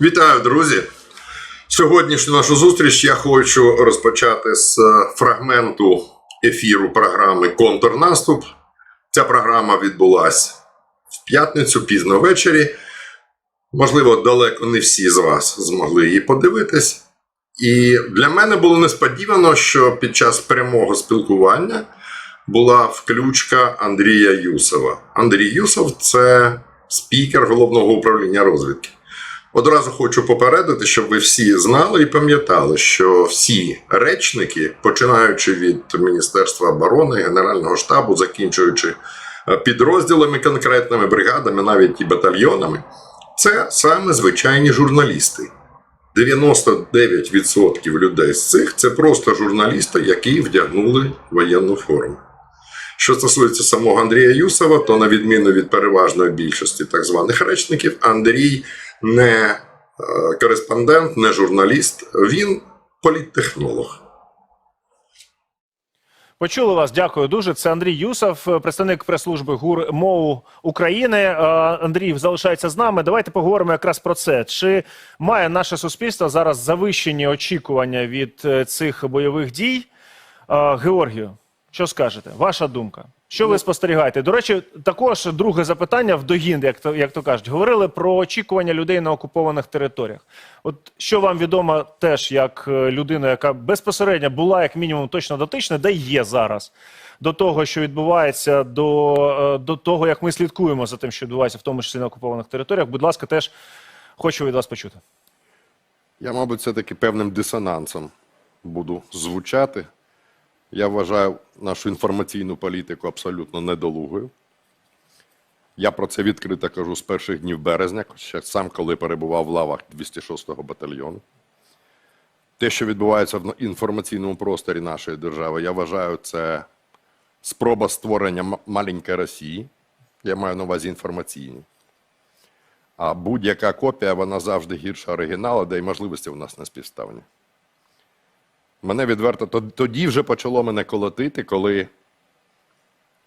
Вітаю, друзі! Сьогоднішню нашу зустріч я хочу розпочати з е, фрагменту ефіру програми Контрнаступ. Ця програма відбулася в п'ятницю пізно ввечері. Можливо, далеко не всі з вас змогли її подивитись. І для мене було несподівано, що під час прямого спілкування була включка Андрія Юсова. Андрій Юсов це спікер головного управління розвідки. Одразу хочу попередити, щоб ви всі знали і пам'ятали, що всі речники, починаючи від Міністерства оборони, Генерального штабу, закінчуючи е, підрозділами конкретними, бригадами, навіть і батальйонами, це саме звичайні журналісти. 99% людей з цих це просто журналісти, які вдягнули воєнну форму. Що стосується самого Андрія Юсова, то на відміну від переважної більшості так званих речників, Андрій не е, кореспондент, не журналіст, він політтехнолог. Почули вас, дякую дуже. Це Андрій Юсов, е, представник прес-служби ГУР МОУ України. Е, Андрій залишається з нами. Давайте поговоримо якраз про це. Чи має наше суспільство зараз завищені очікування від цих бойових дій? Георгію, що скажете? Ваша думка? Що ви спостерігаєте? До речі, також друге запитання в догін, як то як то кажуть, говорили про очікування людей на окупованих територіях. От що вам відомо теж як е, людина, яка безпосередньо була як мінімум точно дотична, де є зараз до того, що відбувається, до, е, до того, як ми слідкуємо за тим, що відбувається, в тому числі на окупованих територіях. Будь ласка, теж хочу від вас почути. Я, мабуть, все-таки певним дисонансом буду звучати. Я вважаю нашу інформаційну політику абсолютно недолугою. Я про це відкрито кажу з перших днів березня, ще сам коли перебував в лавах 206-го батальйону. Те, що відбувається в інформаційному просторі нашої держави, я вважаю, це спроба створення маленької Росії. Я маю на увазі інформаційні. А будь-яка копія, вона завжди гірша оригіналу, де й можливості у нас не співставні. Мене відверто тоді вже почало мене колотити, коли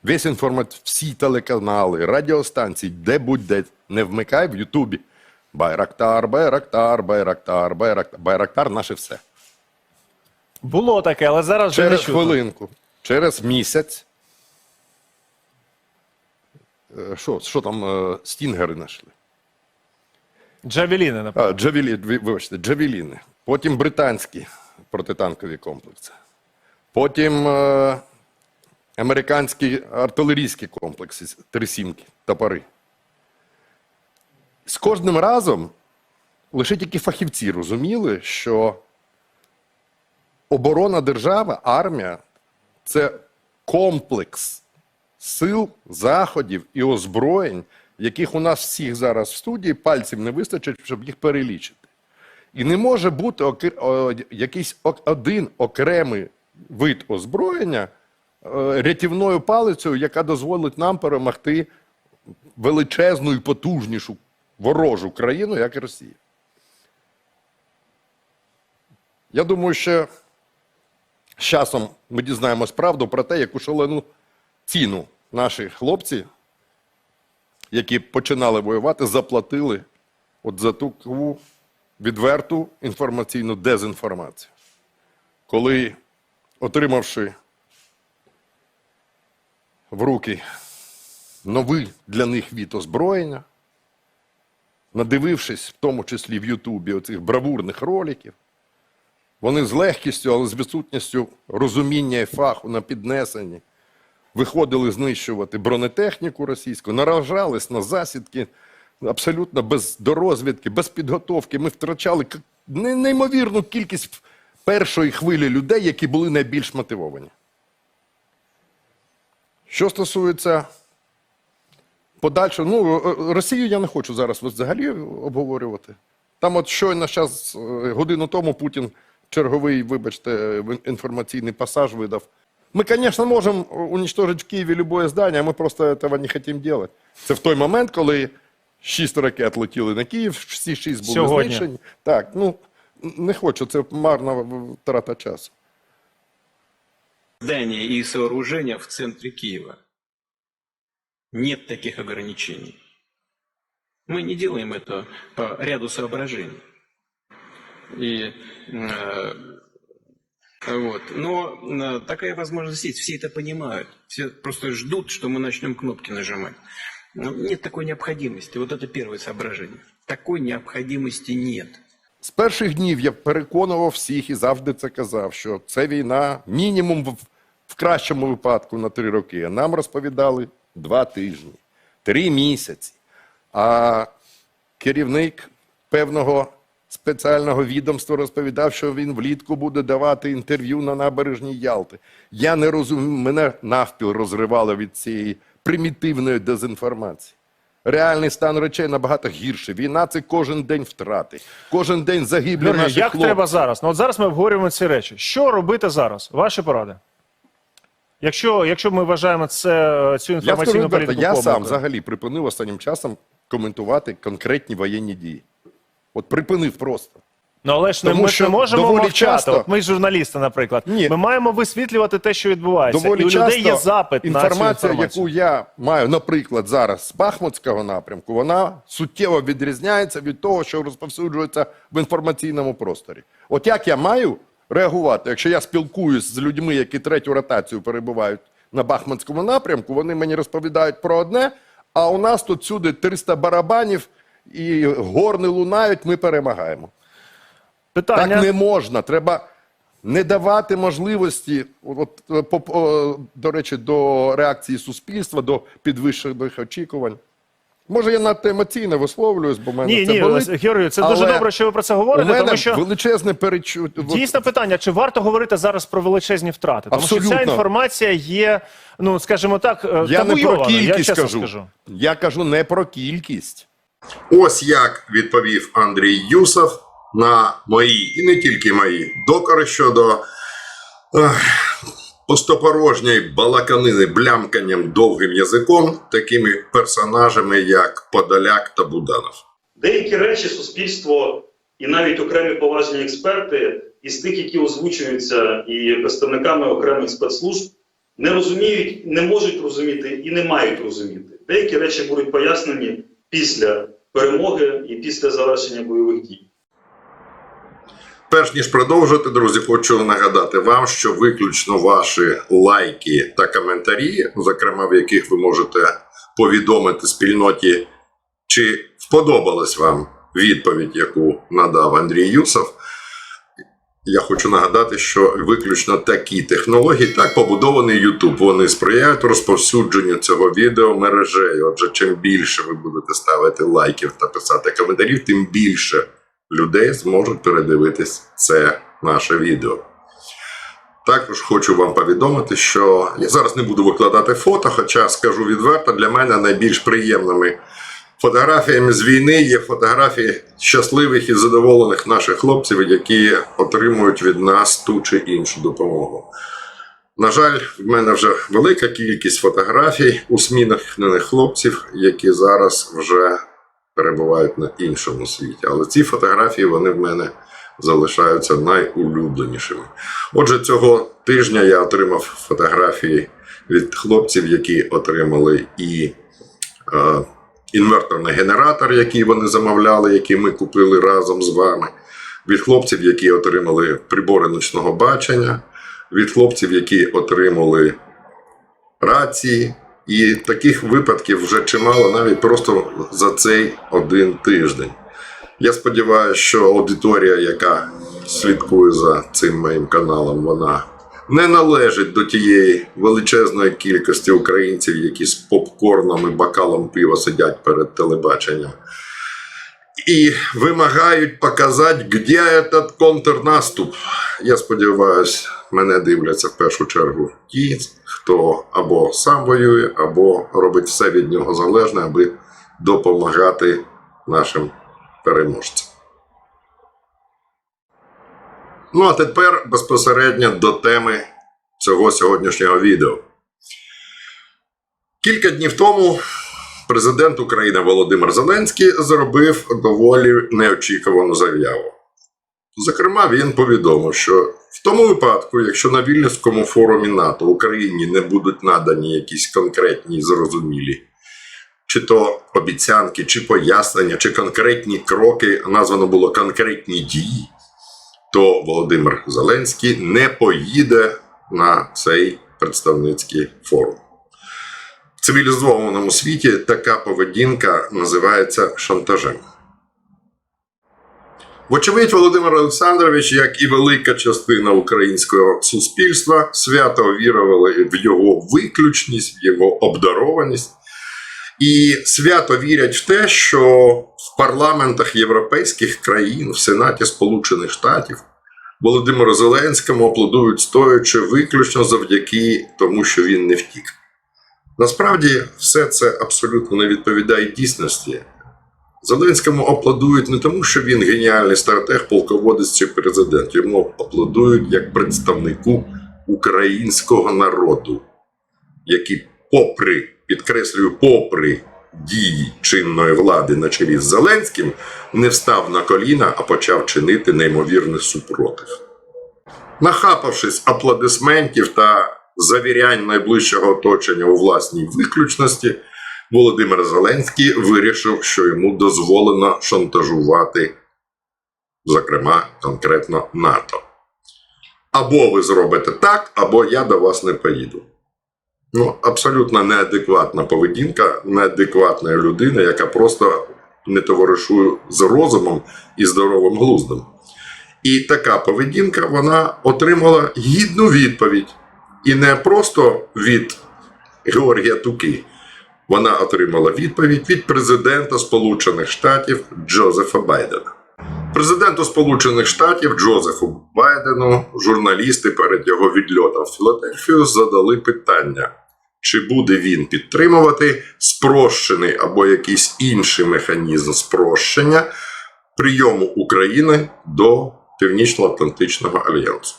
весь інформат, всі телеканали, радіостанції, де будь-де не вмикай в Ютубі. Байрактар, Байрактар, Байрактар, Байрактар, Байрактар наше все. Було таке, але зараз вже не Через чутно. хвилинку, через місяць. е, Що, що там е, стінгери знайшли? Джавеліни, напевно. А, джавелі, вибачте, джавеліни. Потім британські протитанкові комплекси. Потім е, американські артилерійські комплекси, три сімки, топори. З кожним разом лише тільки фахівці розуміли, що оборона держави, армія це комплекс сил, заходів і озброєнь, яких у нас всіх зараз в студії пальців не вистачить, щоб їх перелічити. І не може бути якийсь один окремий вид озброєння е, рятівною палицею, яка дозволить нам перемогти величезну і потужнішу ворожу країну, як Росія. Я думаю, що з часом ми дізнаємось правду про те, яку шалену ціну наші хлопці, які починали воювати, заплатили от за таку відверту інформаційну дезінформацію. Коли, отримавши в руки новий для них від озброєння, надивившись, в тому числі в Ютубі, оцих бравурних роликів, вони з легкістю, але з відсутністю розуміння і фаху на піднесенні виходили знищувати бронетехніку російську, наражались на засідки абсолютно без дорозвідки, без підготовки. Ми втрачали неймовірну кількість першої хвилі людей, які були найбільш мотивовані. Що стосується подальшого, ну, е, Росію я не хочу зараз взагалі обговорювати. Там, от щойно зараз, годину тому Путін черговий, вибачте, інформаційний пасаж видав. Ми, звісно, можемо уничтожити в Києві любое здання, ми просто цього не хочемо робити. Це в той момент, коли шість ракет летіли на Київ, всі шість були Сьогодні. знищені. Так, ну не хочу, це марна втрата часу. здания и сооружения в центре Киева. Нет таких ограничений. Мы не делаем это по ряду соображений. И, э, вот. Но э, такая возможность есть, все это понимают. Все просто ждут, что мы начнем кнопки нажимать. Но нет такой необходимости. Вот это первое соображение. Такой необходимости нет. З перших днів я переконував всіх і завжди це казав, що це війна мінімум в, в кращому випадку на три роки. А нам розповідали два тижні, три місяці. А керівник певного спеціального відомства розповідав, що він влітку буде давати інтерв'ю на набережній Ялти. Я не розумію, мене навпіл розривало від цієї примітивної дезінформації. Реальний стан речей набагато гірше. Війна це кожен день втрати, кожен день загиблі наші як хлопці. треба зараз? Ну от зараз ми обговорюємо ці речі. Що робити зараз? Ваші поради? Якщо, якщо ми вважаємо це цю Я скажу інформаційну відверто, політику я сам помилкою. взагалі припинив останнім часом коментувати конкретні воєнні дії. От припинив просто. Ну але ж не, Тому ми ж що не можемо доволі мовчати. часто- От ми журналісти, наприклад. Ні. Ми маємо висвітлювати те, що відбувається. Доволі і у часто людей є запит на цю інформація, інформацію. яку я маю, наприклад, зараз з Бахмутського напрямку, вона суттєво відрізняється від того, що розповсюджується в інформаційному просторі. От як я маю реагувати, якщо я спілкуюсь з людьми, які третю ротацію перебувають на Бахмутському напрямку, вони мені розповідають про одне, а у нас тут сюди 300 барабанів і горни лунають, ми перемагаємо. Питання. Так не можна. Треба не давати можливості, от, е, по- по- до речі, до реакції суспільства, до підвищених очікувань. Може, я надто емоційно висловлююсь, бо в мене Ні, це ні, болить. Георгію, це Але дуже добре, що ви про це У мене тому що величезне перечуття. дійсно питання: чи варто говорити зараз про величезні втрати? Тому що ця інформація є, ну скажімо так, е, Я не про табуйованою, я кількість кажу. скажу. Я кажу не про кількість. Ось як відповів Андрій Юсов на мої, і не тільки мої, докори щодо ех, пустопорожньої балаканини блямканням довгим язиком такими персонажами, як Подоляк та Буданов. Деякі речі суспільство і навіть окремі поважні експерти із тих, які озвучуються і представниками окремих спецслужб, не розуміють, не можуть розуміти і не мають розуміти. Деякі речі будуть пояснені після перемоги і після завершення бойових дій. Перш ніж продовжити, друзі, хочу нагадати вам, що виключно ваші лайки та коментарі, зокрема в яких ви можете повідомити спільноті, чи сподобалась вам відповідь, яку надав Андрій Юсов. Я хочу нагадати, що виключно такі технології, так побудований YouTube, вони сприяють розповсюдженню цього відео мережею. Отже, чим більше ви будете ставити лайків та писати коментарів, тим більше людей зможуть передивитись це наше відео. Також хочу вам повідомити, що я зараз не буду викладати фото, хоча скажу відверто, для мене найбільш приємними фотографіями з війни є фотографії щасливих і задоволених наших хлопців, які отримують від нас ту чи іншу допомогу. На жаль, в мене вже велика кількість фотографій усміхнених хлопців, які зараз вже перебувають на іншому світі. Але ці фотографії вони в мене залишаються найулюбленішими. Отже, цього тижня я отримав фотографії від хлопців, які отримали і е, інверторний генератор, який вони замовляли, який ми купили разом з вами. Від хлопців, які отримали прибори ночного бачення, від хлопців, які отримали рації. І таких випадків вже чимало навіть просто за цей один тиждень. Я сподіваюся, що аудиторія, яка слідкує за цим моїм каналом, вона не належить до тієї величезної кількості українців, які з попкорном і бокалом пива сидять перед телебаченням. І вимагають показати, де этот контрнаступ. Я сподіваюся, мене дивляться в першу чергу ті, хто або сам воює, або робить все від нього залежне, аби допомагати нашим переможцям. Ну а тепер безпосередньо до теми цього сьогоднішнього відео. Кілька днів тому президент України Володимир Зеленський зробив доволі неочікувану заяву. Зокрема, він повідомив, що в тому випадку, якщо на Вільнюському форумі НАТО Україні не будуть надані якісь конкретні зрозумілі чи то обіцянки, чи пояснення, чи конкретні кроки, названо було конкретні дії, то Володимир Зеленський не поїде на цей представницький форум. В цивілізованому світі така поведінка називається шантажем. Вочевидь, Володимир Олександрович, як і велика частина українського суспільства, свято вірували в його виключність, в його обдарованість. І свято вірять в те, що в парламентах європейських країн, в Сенаті Сполучених Штатів Володимиру Зеленському аплодують стоячи виключно завдяки тому, що він не втік. Насправді, все це абсолютно не відповідає дійсності. Зеленському аплодують не тому, що він геніальний стратег, полководець чи президент. Йому аплодують як представнику українського народу, який, попри, підкреслюю, попри дії чинної влади на чолі з Зеленським, не встав на коліна, а почав чинити неймовірний супротив. Нахапавшись аплодисментів та завірянь найближчого оточення у власній виключності, Володимир Зеленський вирішив, що йому дозволено шантажувати, зокрема, конкретно НАТО. Або ви зробите так, або я до вас не поїду. Ну, абсолютно неадекватна поведінка неадекватної людини, яка просто не товаришує з розумом і здоровим глуздом. І така поведінка вона отримала гідну відповідь. І не просто від Георгія Туки. Вона отримала відповідь від президента Сполучених Штатів Джозефа Байдена. Президенту Сполучених Штатів Джозефу Байдену журналісти перед його відльотом в Філадельфію задали питання, чи буде він підтримувати спрощений або якийсь інший механізм спрощення прийому України до Північно-Атлантичного альянсу.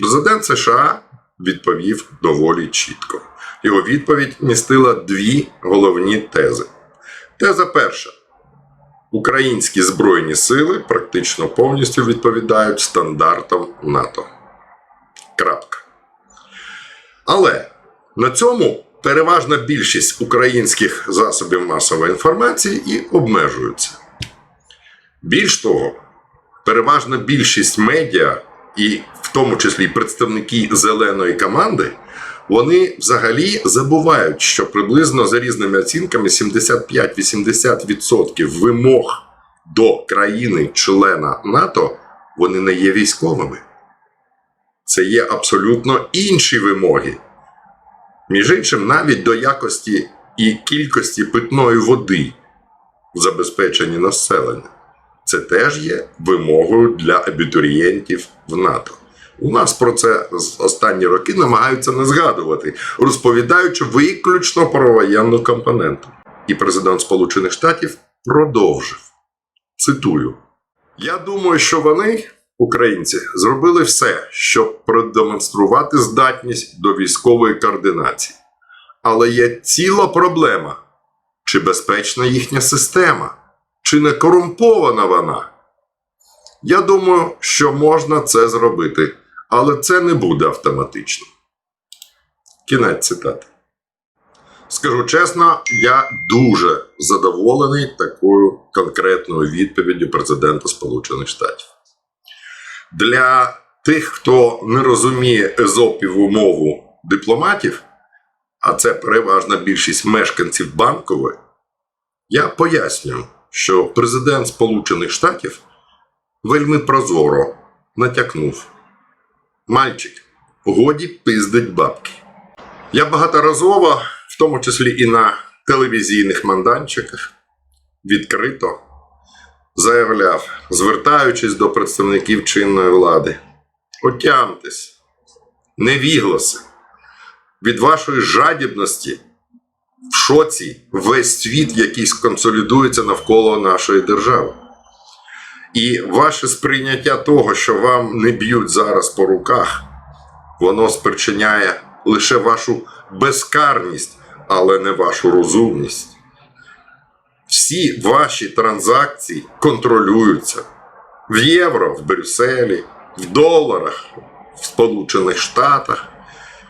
Президент США відповів доволі чітко. Його відповідь містила дві головні тези. Теза перша: українські збройні сили практично повністю відповідають стандартам НАТО. Крапка. Але на цьому переважна більшість українських засобів масової інформації і обмежуються. Більш того, переважна більшість медіа, і в тому числі представники зеленої команди, вони взагалі забувають, що приблизно за різними оцінками 75-80% вимог до країни-члена НАТО вони не є військовими. Це є абсолютно інші вимоги. Між іншим, навіть до якості і кількості питної води в забезпеченні населення. Це теж є вимогою для абітурієнтів в НАТО. У нас про це останні роки намагаються не згадувати, розповідаючи виключно про воєнну компоненту. І президент Сполучених Штатів продовжив. Цитую: Я думаю, що вони, українці, зробили все, щоб продемонструвати здатність до військової координації. Але є ціла проблема: чи безпечна їхня система, чи не корумпована вона? Я думаю, що можна це зробити, але це не буде автоматично. Кінець цитати. Скажу чесно, я дуже задоволений такою конкретною відповіддю президента Сполучених Штатів. Для тих, хто не розуміє езопіву мову дипломатів, а це переважна більшість мешканців банкової, я пояснюю, що президент Сполучених Штатів вельми прозоро натякнув: Мальчик, годі пиздить бабки. Я багаторазово, в тому числі і на телевізійних манданчиках, відкрито заявляв, звертаючись до представників чинної влади: отямтесь, невігласи, від вашої жадібності в шоці весь світ, який консолідується навколо нашої держави. І ваше сприйняття того, що вам не б'ють зараз по руках, воно спричиняє лише вашу безкарність, але не вашу розумність. Всі ваші транзакції контролюються в євро в Брюсселі, в доларах в Сполучених Штатах.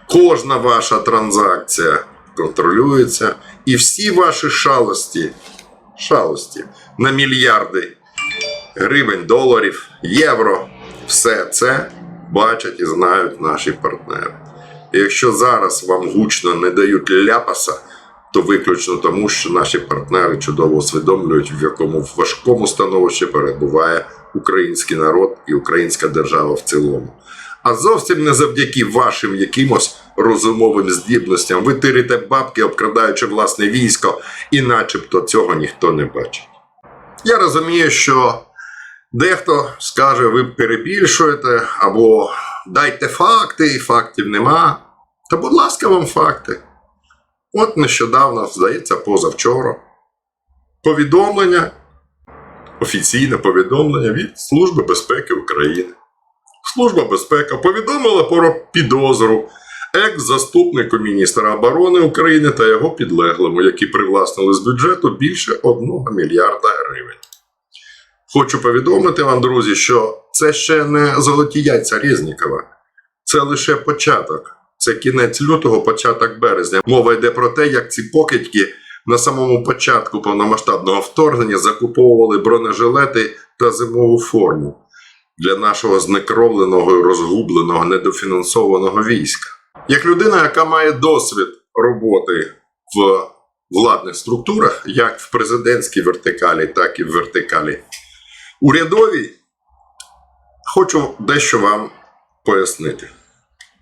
Кожна ваша транзакція контролюється, і всі ваші шалості, шалості на мільярди гривень, доларів, євро, все це бачать і знають наші партнери. І якщо зараз вам гучно не дають ляпаса, то виключно тому, що наші партнери чудово усвідомлюють, в якому важкому становищі перебуває український народ і українська держава в цілому. А зовсім не завдяки вашим якимось розумовим здібностям ви тирите бабки, обкрадаючи власне військо, і начебто цього ніхто не бачить. Я розумію, що дехто скаже, ви перебільшуєте, або дайте факти, і фактів нема. Та, будь ласка, вам факти. От нещодавно, здається, позавчора, повідомлення, офіційне повідомлення від Служби безпеки України. Служба безпеки повідомила про підозру екс-заступнику міністра оборони України та його підлеглому, які привласнили з бюджету більше 1 мільярда гривень. Хочу повідомити вам, друзі, що це ще не золоті яйця Резнікова, це лише початок. Це кінець лютого, початок березня. Мова йде про те, як ці покидьки на самому початку повномасштабного вторгнення закуповували бронежилети та зимову форму для нашого знекровленого розгубленого недофінансованого війська. Як людина, яка має досвід роботи в владних структурах, як в президентській вертикалі, так і в вертикалі урядовій, хочу дещо вам пояснити.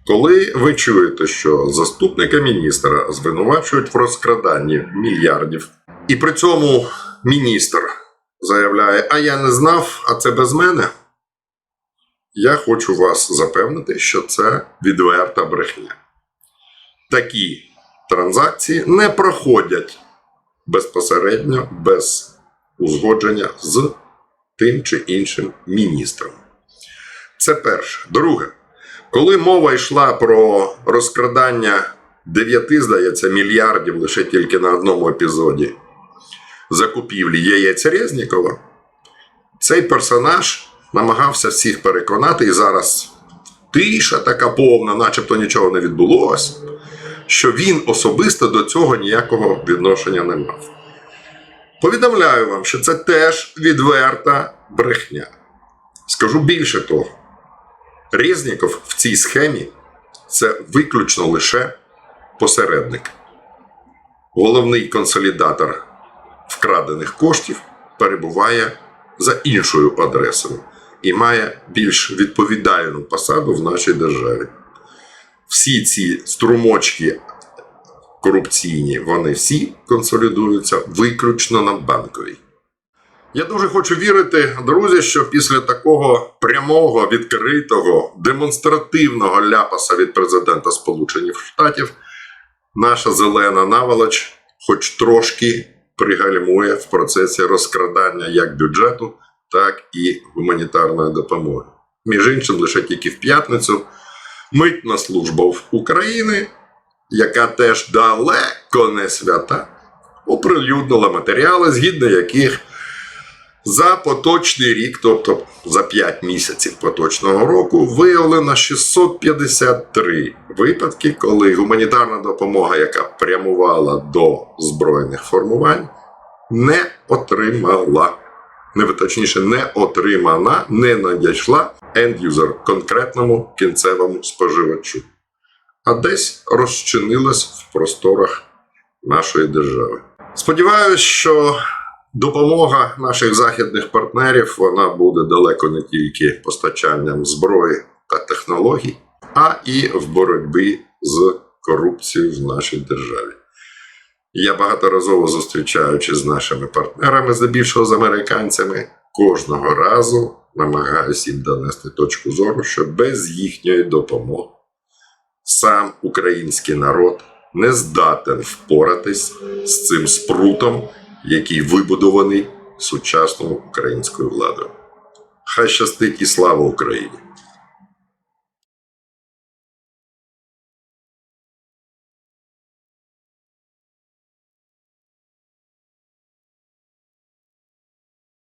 Коли ви чуєте, що заступника міністра звинувачують в розкраданні мільярдів, і при цьому міністр заявляє: А я не знав, а це без мене. Я хочу вас запевнити, що це відверта брехня. Такі транзакції не проходять безпосередньо без узгодження з тим чи іншим міністром. Це перше. Друге, коли мова йшла про розкрадання 9, здається, мільярдів лише тільки на одному епізоді закупівлі яєць Резнікова, цей персонаж намагався всіх переконати, і зараз тиша така повна, начебто нічого не відбулося, що він особисто до цього ніякого відношення не мав. Повідомляю вам, що це теж відверта брехня. Скажу більше того, Резніков в цій схемі це виключно лише посередник. Головний консолідатор вкрадених коштів перебуває за іншою адресою і має більш відповідальну посаду в нашій державі. Всі ці струмочки корупційні, вони всі консолідуються виключно на банковій. Я дуже хочу вірити, друзі, що після такого прямого, відкритого, демонстративного ляпаса від президента Сполучених Штатів наша зелена наволоч хоч трошки пригальмує в процесі розкрадання як бюджету, так і гуманітарної допомоги. Між іншим, лише тільки в п'ятницю митна служба України, яка теж далеко не свята, оприлюднила матеріали, згідно яких за поточний рік, тобто за 5 місяців поточного року, виявлено 653 випадки, коли гуманітарна допомога, яка прямувала до збройних формувань, не отримала. Не точніше, не отримана, не надійшла ендюзер конкретному кінцевому споживачу, а десь розчинилась в просторах нашої держави. Сподіваюсь, що допомога наших західних партнерів вона буде далеко не тільки постачанням зброї та технологій, а і в боротьбі з корупцією в нашій державі. Я багаторазово зустрічаючись з нашими партнерами, здебільшого з американцями, кожного разу намагаюся їм донести точку зору, що без їхньої допомоги сам український народ не здатен впоратись з цим спрутом, який вибудований сучасною українською владою. Хай щастить і слава Україні!